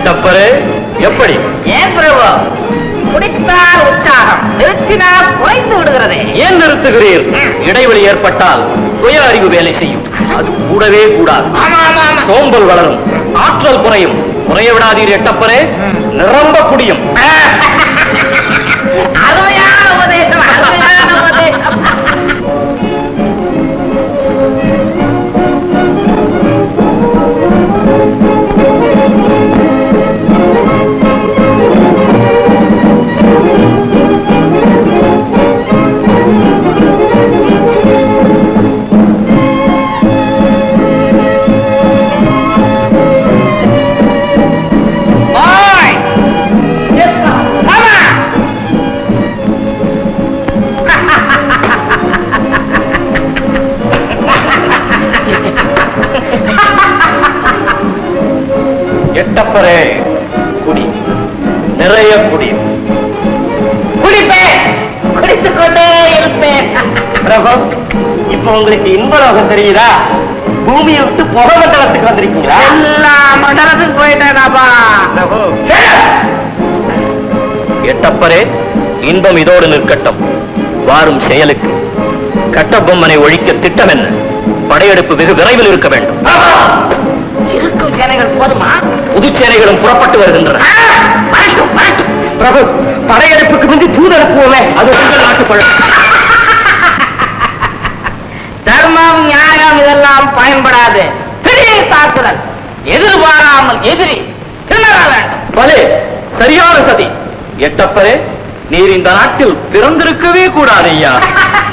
எட்டப்பரே எப்படி? ஏன் பிரபு? குடித்தால் உற்சாகம். நிறுத்தினால் குறைந்து விடுகிறதே. ஏன் நிறுத்துகிறீர்? இடைவெளி ஏற்பட்டால் சுய அறிவு வேலை செய்யும். அது கூடவே கூடாது. சோம்பல் வளரும். ஆற்றல் குறையும். குறைய விடாதீர் எட்டப்பரே. நிரம்ப குடியும். எட்டப்பரே குடி. நிறைய குடி. குடிப்பேன். குடித்துக் கொண்டே இருப்பேன். பிரபு இப்ப உங்களுக்கு இன்பலோகம் தெரியுதா? பூமியை விட்டு புகை மண்டலத்துக்கு வந்திருக்கீங்களா? எல்லா மண்டலத்துக்கு போயிட்டேனாப்பா பிரபு எட்டப்பரே இன்பம் இதோடு நிற்கட்டும். வாரும் செயலுக்கு. கட்டபொம்மனை ஒழிக்க திட்டம் என்ன படையெடுப்பு வெகு விரைவில் இருக்க வேண்டும். புதுச்சேனைகளும் புறப்பட்டு வருகின்றன. பிரபு படையெடுப்புக்கு முந்தி தூது அனுப்புவோமே. அது உங்கள் நாட்டு பழக்கம் தர்மம் நியாயம் இதெல்லாம் பயன்படாது. திடீர் தாக்குதல் எதிர்பாராமல் எதிரி திணற வேண்டும். பலே சரியான சதி. எட்டப்பரே நீர் இந்த நாட்டில் பிறந்திருக்கவே கூடாது ஐயா.